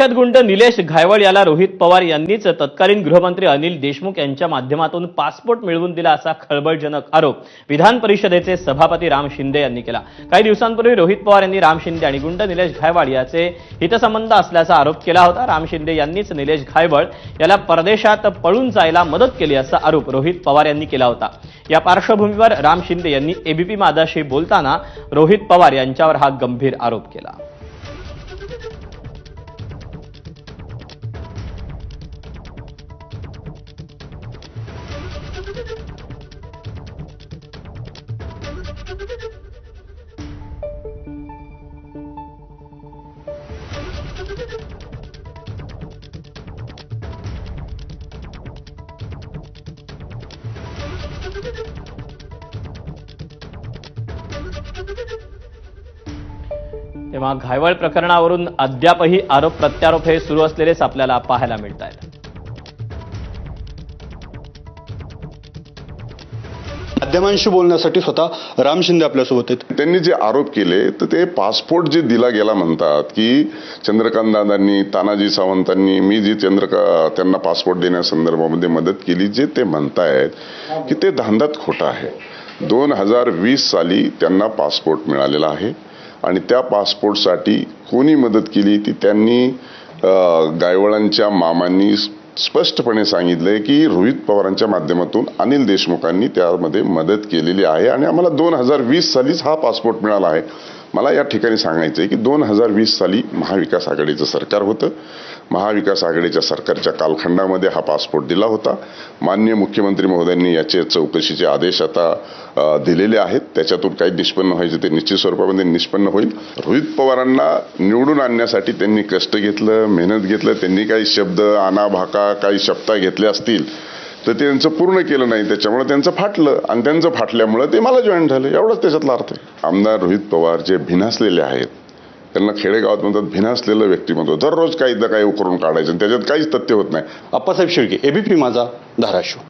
कुख्यात गुंड निलेश घायवळ याला रोहित पवार यांनीच तत्कालीन गृहमंत्री अनिल देशमुख यांच्या माध्यमातून पासपोर्ट मिळवून दिला असा खळबळजनक आरोप विधान परिषदेचे सभापती राम शिंदे यांनी केला. काही दिवसांपूर्वी रोहित पवार यांनी राम शिंदे आणि गुंड निलेश घायवाळ याचे हितसंबंध असल्याचा आरोप केला होता. राम शिंदे यांनीच निलेश घायवळ याला परदेशात पळून जायला मदत केली असा आरोप रोहित पवार यांनी केला होता. या पार्श्वभूमीवर राम शिंदे यांनी एबीपी माझाशी बोलताना रोहित पवार यांच्यावर हा गंभीर आरोप केला. तेव्हा घायवळ प्रकरणावरून अद्यापही आरोप प्रत्यारोप हे सुरू असलेलेच आपल्याला पाहायला मिळत आहेत माध्यमांशी बोलण्यासाठी स्वतः राम शिंदे आपल्यासोबत आहेत. त्यांनी जे आरोप केले तर ते पासपोर्ट जे दिला गेला म्हणतात की चंद्रकांत दादांनी तानाजी सावंतांनी मी जी चंद्रका त्यांना पासपोर्ट देण्यासंदर्भामध्ये मदत केली जे ते म्हणतायत की ते धांदात खोटं आहे. दोन हजार वीस साली त्यांना पासपोर्ट मिळालेला आहे आणि त्या पासपोर्टसाठी कोणी मदत केली ती त्यांनी गायवळांच्या मामांनी स्पष्टपणे सांगितलंय की रोहित पवारांच्या माध्यमातून अनिल देशमुखांनी त्यामध्ये मदत केलेली आहे आणि आम्हाला दोन हजार वीस सालीच हा पासपोर्ट मिळाला आहे. मला या ठिकाणी सांगायचं आहे की दोन हजार वीस साली महाविकास आघाडीचं सरकार होतं. महाविकास आघाडीच्या सरकारच्या कालखंडामध्ये हा पासपोर्ट दिला होता. माननीय मुख्यमंत्री महोदयांनी याचे चौकशीचे आदेश आता दिलेले आहेत. त्याच्यातून काही निष्पन्न व्हायचे ते निश्चित स्वरूपामध्ये निष्पन्न होईल. रोहित पवारांना निवडून आणण्यासाठी त्यांनी कष्ट घेतलं मेहनत घेतलं. त्यांनी काही शब्द आणाभाका काही शब्दा घेतले असतील. तर ते त्यांचं पूर्ण केलं नाही त्याच्यामुळे त्यांचं फाटलं. आणि त्यांचं फाटल्यामुळं ते मला जॉईन झालं. एवढंच त्याच्यातला अर्थ आहे. आमदार रोहित पवार जे भिनासलेले आहेत त्यांना खेडेगावात म्हणतात भिनासलेलं व्यक्तिमत्व. दररोज काही ना काही उकरून काढायचं आणि त्याच्यात काहीच तथ्य होत नाही. अप्पासाहेब शेळके एबीपी माझा धाराशिव.